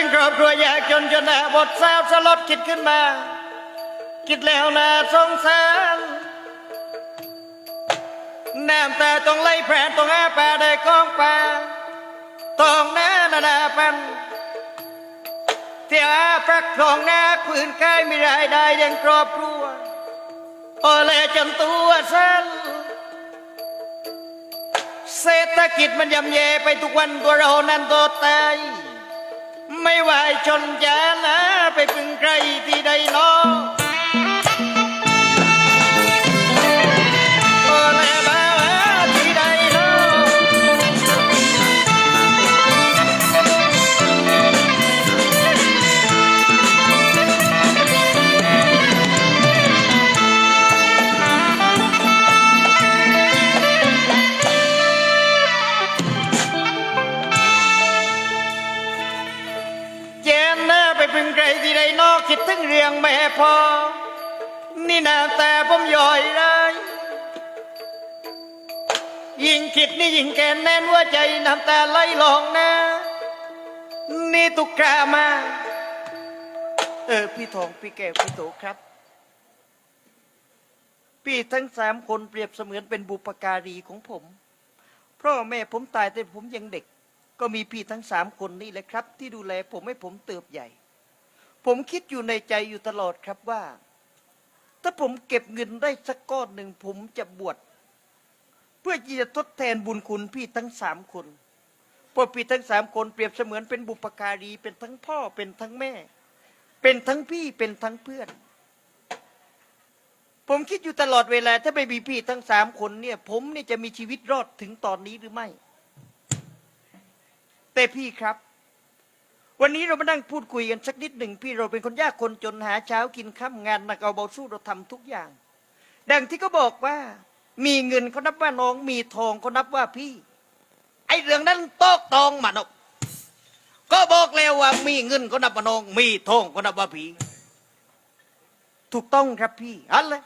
ถึงครอบครัวยากจนจนหน้าบทสาวสลดคิดขึ้นมา คิดแล้วน่าสงสารน้ำตาต้องไหลแผลต้องอาปาได้กองปลาต้องหน้านานาพันเที่ยวอาพักทองหน้าคืนกายไม่รายได้ยังครอบครัวโอเลจนตัวสั้นเศรษฐกิจมันยำแย่ไปทุกวันตัวเรานั้นตัวตาย ไม่ไหวชนแกนะไปพึ่งใครที่ใดเนอง มา เออ พี่ทองพี่แก้วพี่โตครับ พี่ทั้งสามคนเปรียบเสมือนเป็นบุปการีของผมพ่อแม่ผมตายแต่ผมยังเด็ก ก็มีพี่ทั้งสามคนนี่แหละครับ ที่ดูแลผมให้ผมเติบใหญ่ ผมคิดอยู่ในใจอยู่ตลอดครับว่า ถ้าผมเก็บเงินได้สักก้อนหนึ่งผมจะบวชเพื่อที่จะทดแทนบุญคุณพี่ทั้งสามคน พราะพี่ทั้งสามคนเปรียบเสมือนเป็นบุปการีเป็นทั้งพ่อเป็นทั้งแม่ เป็นทั้งพี่เป็นทั้งเพื่อน ผมคิดอยู่ตลอดเวลา ถ้าไม่มีพี่ทั้งสามคนเนี่ย ผมเนี่ยจะมีชีวิตรอดถึงตอนนี้หรือไม่ แต่พี่ครับ วันนี้เรามานั่งพูดคุยกันสักนิดหนึ่งพี่เราเป็นคนยากคนจนหาเช้ากินข้ามงานหนักเอาเบาสู้เราทำทุกอย่าง ดังที่เขาบอกว่า มีเงินเขานับว่าน้อง มีทองเขานับว่าพี่ ไอ้เรื่องนั้นตอกตองมานกก็บอกแล้วว่ามีเงินเขานับว่าน้องมีทองเขานับว่าพี่ถูกต้องครับพี่อันเลย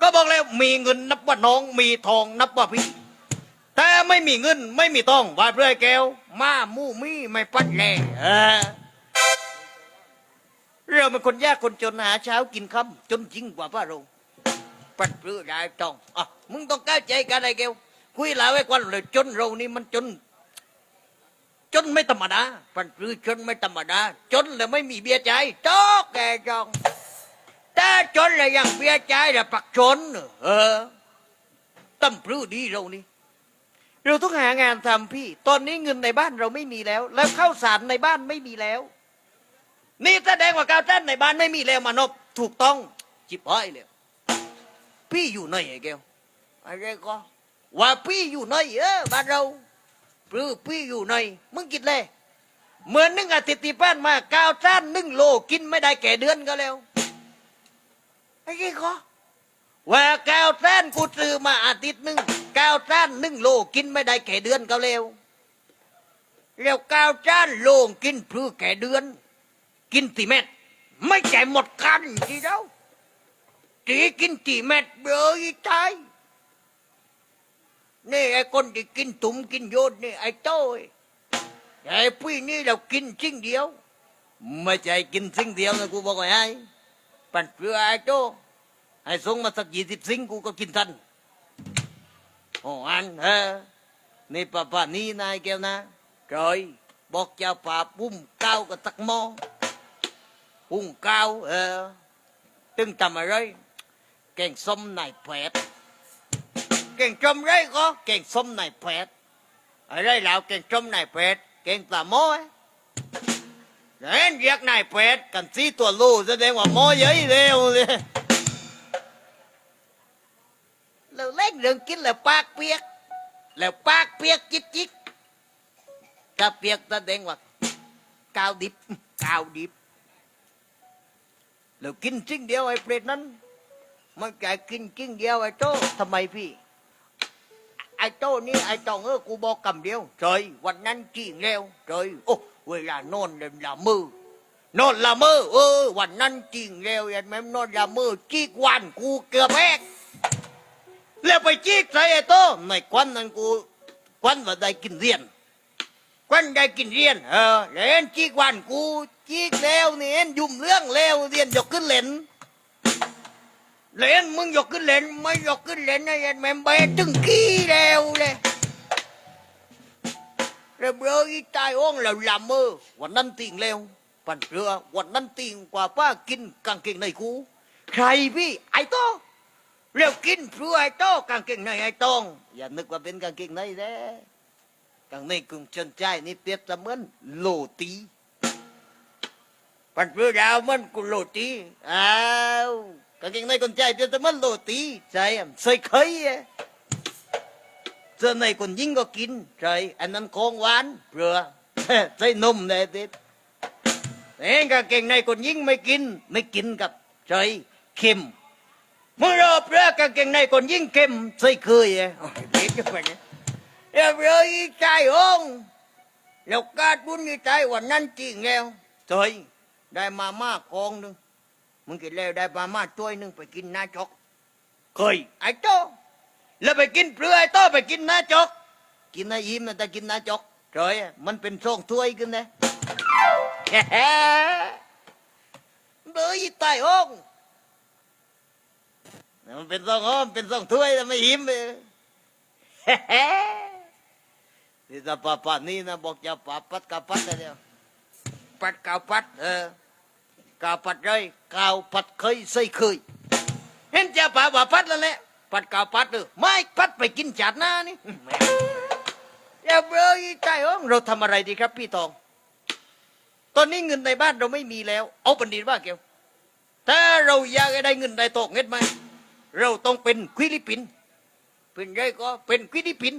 ก็บอกแล้วมีเงินนับว่าน้องมีทองนับว่าพี่แต่ไม่มีเงินไม่มีทองว่าเพื่อแก้ว มามู่มีไม่ปัดแล่เออเราเป็นคนยากคนจนหาเช้ากินค่ำจนจริงกว่าพระเราปัดเพื่อได้ทองอะมึงต้องเข้าใจกันไอ้แก้ว คุยแล้วไอ้ควันเลยจนเรานี่มันจน จนไม่ธรรมดาปันปรือจนไม่ธรรมดา จนแล้วไม่มีเบียร์ใจายจอกแกจองแต่จนแล้วยังเบียร์ใจแล้วปักชน เออตั้มปรือดีเรานี่เราต้องหางานทำพี่ ตอนนี้เงินในบ้านเราไม่มีแล้ว แล้วข้าวสารในบ้านไม่มีแล้ว นี่แสดงว่าข้าวสารในบ้านไม่มีแล้วมานพถูกต้องจิบห้อยเลยพี่อยู่ไหนไอ้แก้วไอะไรก็ ว่าพี่อยู่ไหนเออบ้านเราหรือพี่อยู่ไหนมึงกินเลยเหมือนนึงอาทิตย์ที่ผ่านมาข้าวสารหนึ่งโลกินไม่ได้แก่เดือนก็แล้วไอ้ก้วก็ว่าก้วแท้นกูซื้อมาอาทิตย์หนึ่งก้วแท้นนึ่งโลกินไม่ได้แก่เดือนก็เร็วแล้วก้วจ้านโลงกินพลื้แก่เดือน กินตีเม็ดไม่แก่หมดกันทีเดียวตีกินตีเม็ดเบยตาย นี่ไอ้คนที่กินตุ่มกินโยนนี่ไอ้โต้ยไอ้พี่นี่เรากินสิ่งเดียว ไม่ใช่กินสิ่งเดียวนะกูบอกไว้ให้ปั่นเปลือไอ้โต้ให้ส่งมาสักยี่สิบสิงกูก็กินทันโอ้อันเออนี่ป้าป้านี่นายแก้วนะจอยบอกเจ้าป่าปุ้มก้าวกับตักหมอปุ้งก้าวเออตึงทำอะไรแกงส้มนายแผดแกงส้มนายแผล วแกงส้มนายแผดแกงปลาหม้อเห็นเรียกนายแผดกันซีตัวลูแสดงว่าหม้อเยอะเร็วเลยเราเล่นเรื่องกินแล้วปากเปียกแล้วปากเปียกจิกจิกถ้าเปียกแสดงว่ากาวดิบกาวดิบเรากินจริงเดียวไอ้เปรตนั้นมันแกกินจริงเดียวไอ้โตทำไมพี่ ไอ้โตนี่ไอ้ตองเออกูบอกคำเดียว trời วันนั้นจริงแล้ว trời โอ้เวลานอนเดินละมือนอนละมือเออวันนั้นจริงแล้วยันแม่นอนละมือจีกวันกูเกือบแอกแล้วไปจีกใส่ไอ้โตในควันนั้นกูควันว่าได้กินเรียนควันได้กินเรียนเออเล่นจีกวันกูจีกแล้วนี่เอ็นยุ่มเรื่องแล้วเรียนยกขึ้นเล่น เล่นมึงยกขึ้นเล่นไม่ยกขึ้นเล่นนะยันแม่เบตึงขี้แล้วเลยเรียบร้อยตายอ้องแล้วลำมือวันนั้นติงแล้ว ปั่นเรือวันนั้นติงกว่าป้ากินกางเกงในกูใครพี่ไอ้โตเรียวกินเพื่อไอ้โตกางเกงในไอ้ตองอย่านึกว่าเป็นกางเกงในแด้กางในกึ่งชนใจนี่เปรียบเสมือนโลตีปั่นเรือดาวมันกูโลตีอ้าว กางเกงในคนใจเปรียบเสมือนโลตีใจอะใส่เคยอะเสื้อในคนยิ่งก็กินใช่อันนั้นของหวานเปลือใส่นมเลยติดเองกางเกงในคนยิ่งไม่กินไม่กินกับใช่เค็มมื่อรอเปลือกางเกงในคนยิ่งเค็มใส่เคยอะโอ้ยเด็กกันเนี่ยเรียบร้อยใจองแล้วกาดบุญในใจวันนั้นจริงแล้วใช่ได้มามากองหนึ่ง มึงกินแล้วได้มาม่าถ้วยหนึ่งไปกินหน้าจอกเคยไอ้โตแล้วไปกินเปลือยต่อไปกินหน้าจก กินหน้ายิ้มนะแต่กินหน้าจกเฉยมันเป็นช่องถ้วยขึ้นนะเบยตายห้องมันเป็นซองห้อมเป็นซองถ้วยแต่ไม่ยิ้มเลยนี่ถ้าป้าป้านี่นะบอกจะป้าปัดกาปัดนะเดียวปัดกาปัดเออ กาปัดเลยกาวปัดเคยใส่เคย เห็นจะป่าว่าปัดแล้วแหละปัดกาวปัดเออไม่ปัดไปกินจาดหน้านี่อย่าเบลอใจห้องเราทำอะไรดีครับพี่ตอง ตอนนี้เงินในบ้านเราไม่มีแล้ว เอาปันดีว่าเกี่ยวถ้าเราอยากได้เงินได้ตกเงินไหมเราต้องเป็นควิลิปปิน เป็นไรก็เป็นควิลิปปิน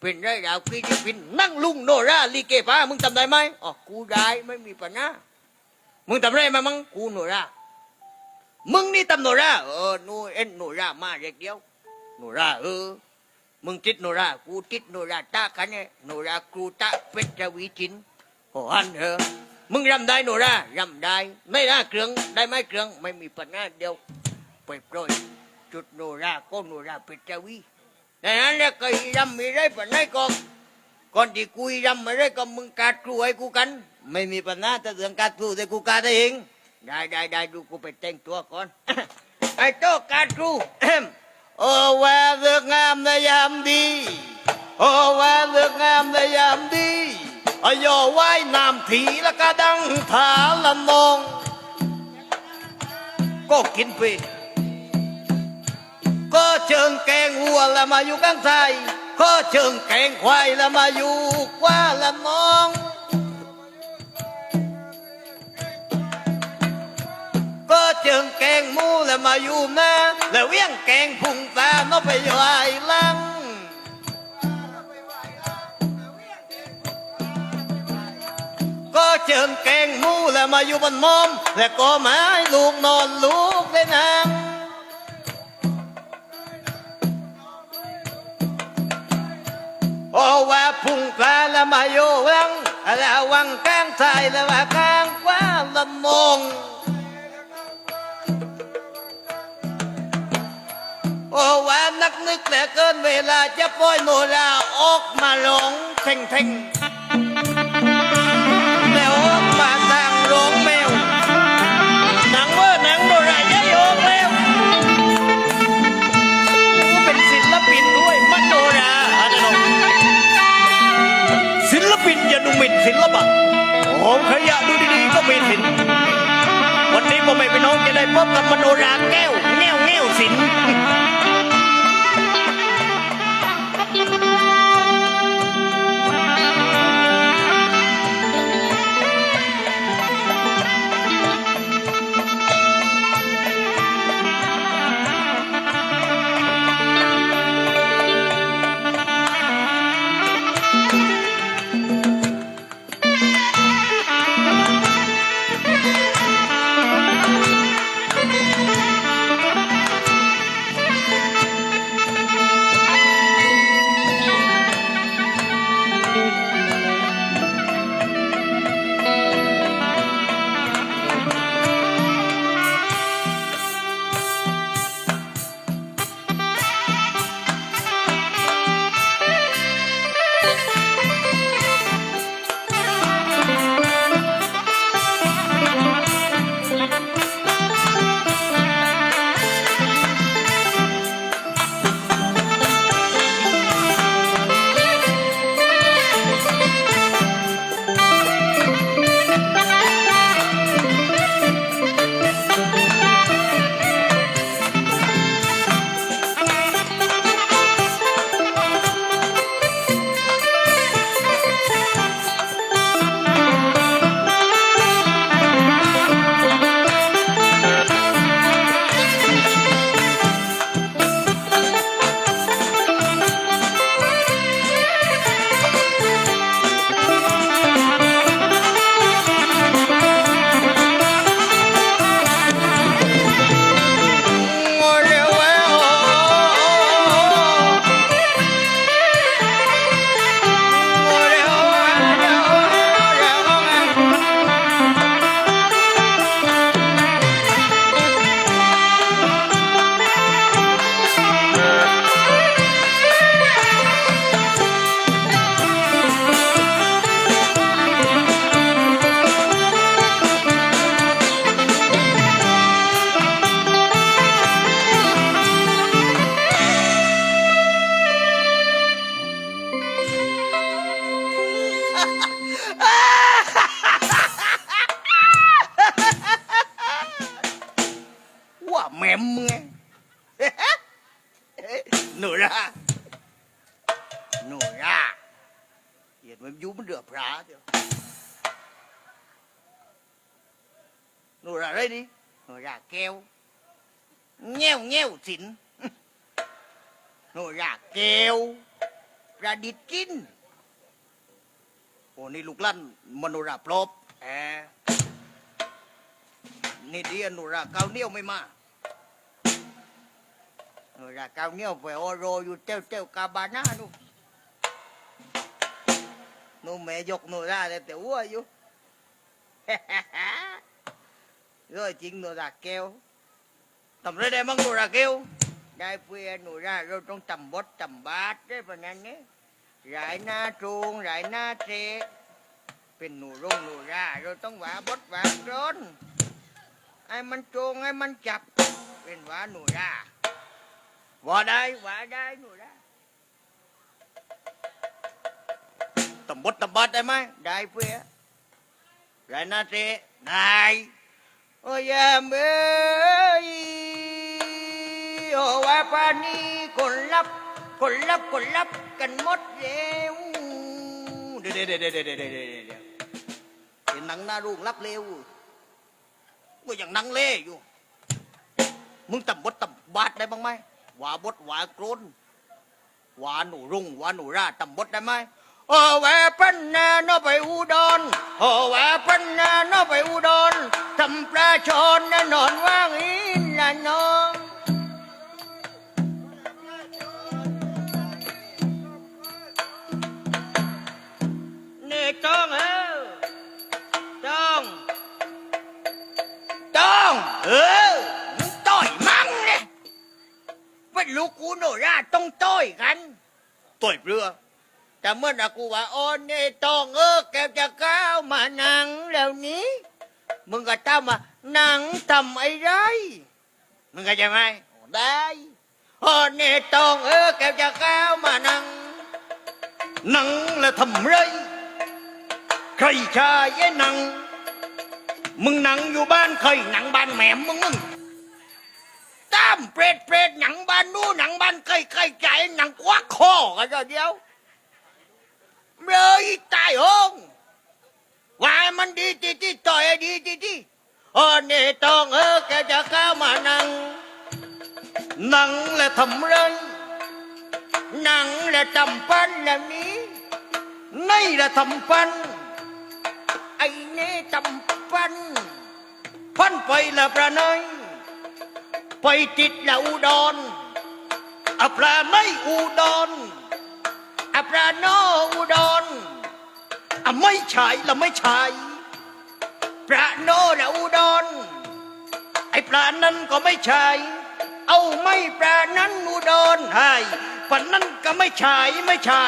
เป็นไรดาวควิลิปปิน นั่งลุงโนราลีเกป้ามึงทำได้ไหมอ๋อกูได้ไม่มีปัญหา มึงทำได้ไหมมั้งกูโนรามึงนี่ตำโนราเออหนูเอ็นโนรามาเด็กเดียวโนราเออมึงติดโนรากูติดโนราตากันเนี่ยโนราครูตาเป็ดจะวีจินโอ้อันเออมึงรำได้โนรารำได้ ไม่ได้เครื่องได้ไหมเครื่องไม่มีปัญหาเดียวไปโปรยจุดโนราก็โนราเป็ดจะวีดังนั้นแล้วก็รำมีได้ปัญหาก่อนก่อนที่กูอีรำไม่ได้ก็มึงการครูให้กูกัน ไม่มีปัญหาแต่เรื่องการครูแต่กูการได้เองได้ได้ได้ดูกูไปแต่งตัวก่อน ไอ้โต๊ะการครูโอ้แวเลือกงามในยามดี โอ้แวเลือกงามในยามดีอโยไว้น้ำถีแล้วก็ดังถาละนอง ก็กินไปก็เชิงแกงวัวแล้วมาอยู่ข้างใต้ก็เชิงแกงควายแล้วมาอยู่กว่าละนอง เจิงแกงมูแล้วมาอยู่นะแล้วเวียงแกงพุงตาโนไปอยู่ไอ้ลังก็เจิงแกงมูแล้วมาอยู่บนมอม แล้วก็มาให้ลูกนอนลูกได้นางโอ้ว่าพุงปลาแล้วมาอยู่วังแล้ววังกลางใจแล้วว่ากลางกว่าละมง โอ้ว่านักนึกแต่เกินเวลาจะปล่อยโนราออกมาหลงเท่งเท่งแล้วออกมาทางหลงแมวหนังเว่าหนังโนราย้ายออกแล้วกูเป็นศิลปินด้วยมันโนราอาจารย์ศิลปินยาดูหมิ่นศิลปะโอ้ขยะดูดีๆก็มีศิลป์วันนี้พ่อแม่พี่น้องจะได้พบกับมโนราแก้วแง่วแง่วศิล สินหนูอยากแก้วประดิษฐ์กิน โอ้นี่ลูกลั่นมโนราปลอบแอนี่ดีอนุราเกาเหนียวไม่มาอนุราเกาเหนียวไปโอโรอยู่เต้วเต้วกาบาน่านู่นนู่นแม่ยกหนูราแต่แต่วัวอยู่ rồi ทำไรได้มั่งโนราเกวได้เพื่อนหนูได้เราต้องตำบดตำบาดได้ปะนั้นเนี่ยหลาหน้าจูงหลาหน้าเทเป็นหนูร่งหนูราเราต้องหวาบดหวาร้อนไอ้มันจูงไอ้มันจับ เป็นหวาหนูราวาได้หวาได้หนูราตำบดตำบาดได้ไหมได้เพื่อหลายหนาเทนายโอ้ยแม่ วเดี๋ยวเดี๋ยวเดี๋ยวเดี๋ยวเดี๋ยวเดี๋ยวเห็นหนังหน้ารูงรับเร็วก็อย่างนังเล่อยู่ มึงตำบดตำบาดได้บ้างไหมหวาบดหวากรนหวาหนูรุ่งหวาหนูราตำบดได้ไหมโอ้แหวปันนาโนไปอุดรโอ้แหวปันนาโนไปอุดรทำปลาชนนนอนว่างอินละน้อง ต่อยเปลือแต่เมื่อนะกูว่าโอ้นี่ต้องเออแกจะก้าวมานังแล้วนี้ มึงก็ตามมาหนังทำไอ้ไรมึงเข้าใจไหมได้โอ้นี่ต้องเออแกจะก้าวมานังหนังแล้วทำไรใครชายไอ้หนังมึงหนังอยู่บ้านใครหนังบ้านแหม่มึงมึง เปรตเปรตหนังบ้านนู้นหนังบ้านใครใครใจหนังควักคอกันเดียวเลยตายห้องว่ามันดีจีจีต่อยดีจีจีโอ้นี่ต้องเออแกจะก้ามานั่งนั่งและทำไรนั่งและทำปันแล้วนี้ในและทำปันไอ้นี่ทำปันพันไปละประนอย ไปติดละอุดรอะปลาไม่อุดรอะปลาโนอุดรอไม่ใช่ละไม่ใช่ปลาโนละอุดรไอ้ปลานั้นก็ไม่ใช่เอาไม่ปลานั้นอุดรให้ปลานั้นก็ไม่ใช่ไม่ใช่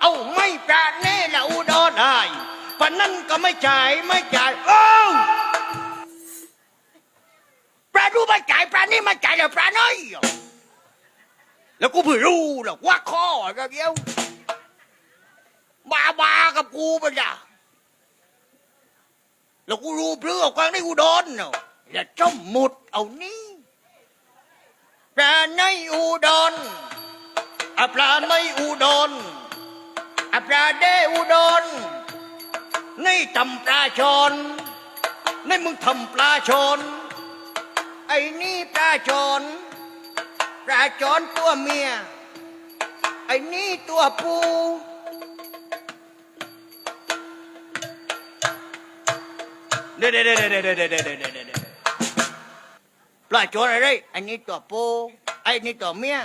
เอาไม่ปลาเน่ละอุดรให้ปลานั้นก็ไม่ใช่ไม่ใช่โอ้าปลาดูไม่ใช่ปลานี่ไม่ใช่แล้วปลาน้อยแล้วกูเพิ่งรู้หรอกว่าข้อก็เดียวบาบากับกูเป็นจ้ะแล้วกูรู้เพื่อความได้กูโดนเนาะแล้วจมหมุดเอานี่ปลาในอุดรอะปลาในอุดรอะปลาเดอุดรในทำปลาชนในมึงทำปลาชน ไอ้นี่ปลาจอนปลาจอนตัวเมีย ไอ้นี่ตัวปูเด็ดเด็ดเด็ดเด็ดเด็ดเด็ดเด็ดปลาจรอะไรไอ้นี่ตัวปูไอ้นี่ตัวเมีย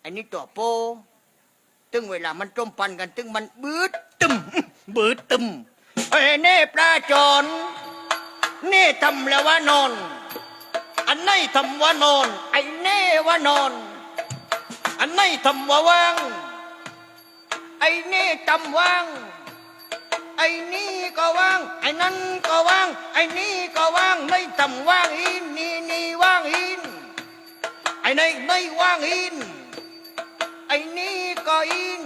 ไอ้นี่ตัวปูตึงเวลามันจมปันกัน ตึงมันบืดตึมบืดตึมไอ้เน่ปลาจรนี่ทำแล้วว่านอน อันไหนทำว่านอน ไอ้เน่ว่านอน อันไหนทำว่าว่าง ไอ้เน่ทำว่าง ไอ้นี่ก็ว่าง ไอ้นั่นก็ว่าง ไอ้นี่ก็ว่าง ไม่ทำว่างอินนี่นี่ว่างอิน ไอ้นี่ไม่ว่างอิน ไอ้นี่ก็อิน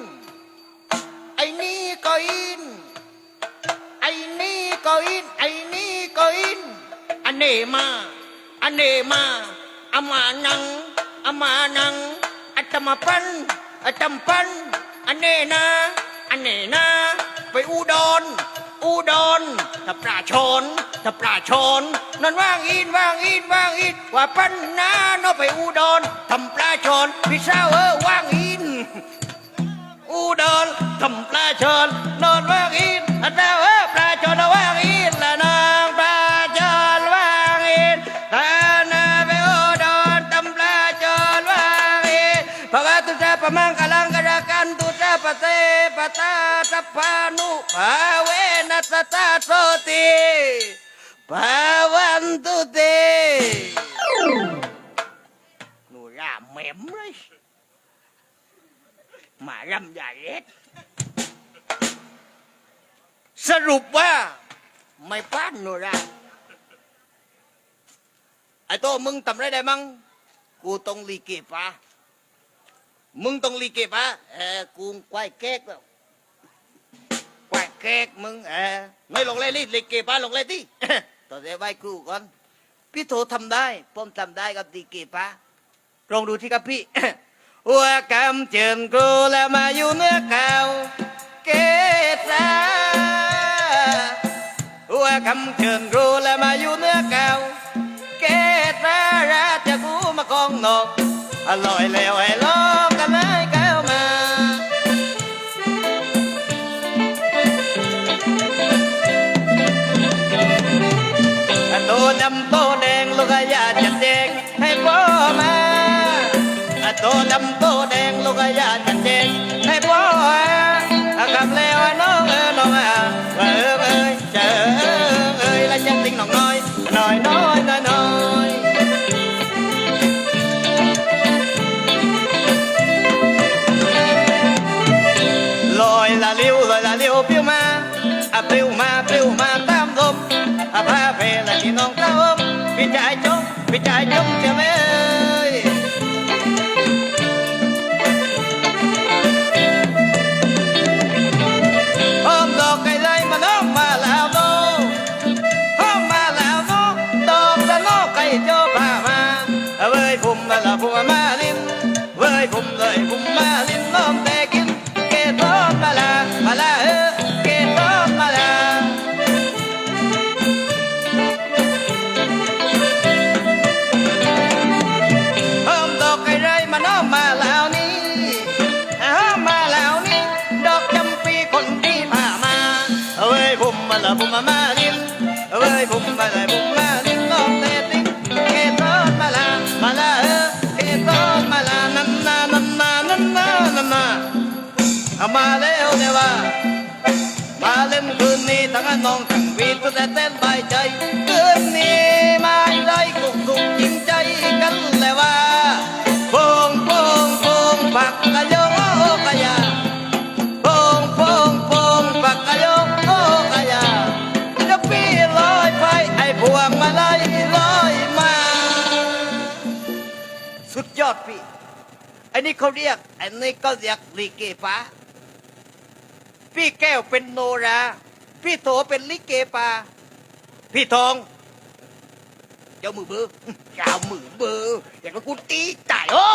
ไอ้นี่ก็อิน ไอ้นี่ก็อิน ไอ้นี่ก็อิน อันเนมา อันเนมาอามานังอามานังอัตมาปันอัตมปันอันเนนาอันเนนาไปอุดรถ้าปลาชนถ้าปลาชนนั่นว่างอินว่างอินว่างอินว่าปันนาโนไปอุดรทำปลาชนพี่สาวเออว่างอินอุดรทำปลาชนนอนว่างอินอันดาวเออปลาชนว่างอิน ตาสัพพานุภาเวนัสตาโสติภาวันตุเตหนูร่าเหม็มเลยหมารำใหญ่เล็ดสรุปว่า ไม่ป้านโนราไอ้โตมึงทำไรได้มั้งกูต้องลีเก็บปะมึงต้องลีเก็บปะเออกูควายเก๊กแล้ว เก๊กมึงเออไม่ลงเลยรีลีเกปะลงเลยที่ต่อเดี๋ยวไปกูก่อนพี่โถทำได้ผมทำได้กับลีเกปะลองดูที่ครับพี่หัวกำเจินกูแล้วมาอยู่เนื้อเก่าเกษาหัวกำเจินกูแล้วมาอยู่เนื้อเก่าเกษาราชกูมากองนกอร่อยแล้วให้ลอ พี่ชายจงพี่ชายจงเชื่อไหมเอ้ยหอมดอกไก่เลยม ทั้งน้องทั้งวีก็แต่เต้นใบใจคืนนี้มาได้กุกกุกจริงใจกันเลยว่าโป่งโป่งโป่งปักกะโยงโอ้กะยาโป่งโป่งโป่งปักกะโยงโอ้กะยาจะปีลอยไปไอ้พวงมาลัยลอยมา สุดยอดพี่ไอ้นี่เขาเรียกไอ้นี่ก็เรียกลีเกฟ้าพี่แก้วเป็นโนรา พี่โถเป็นลิเกปาพี่ทองเจ้ามือเบอร์เจ้ามือเบอร์อย่างกับกูตีตายโอ้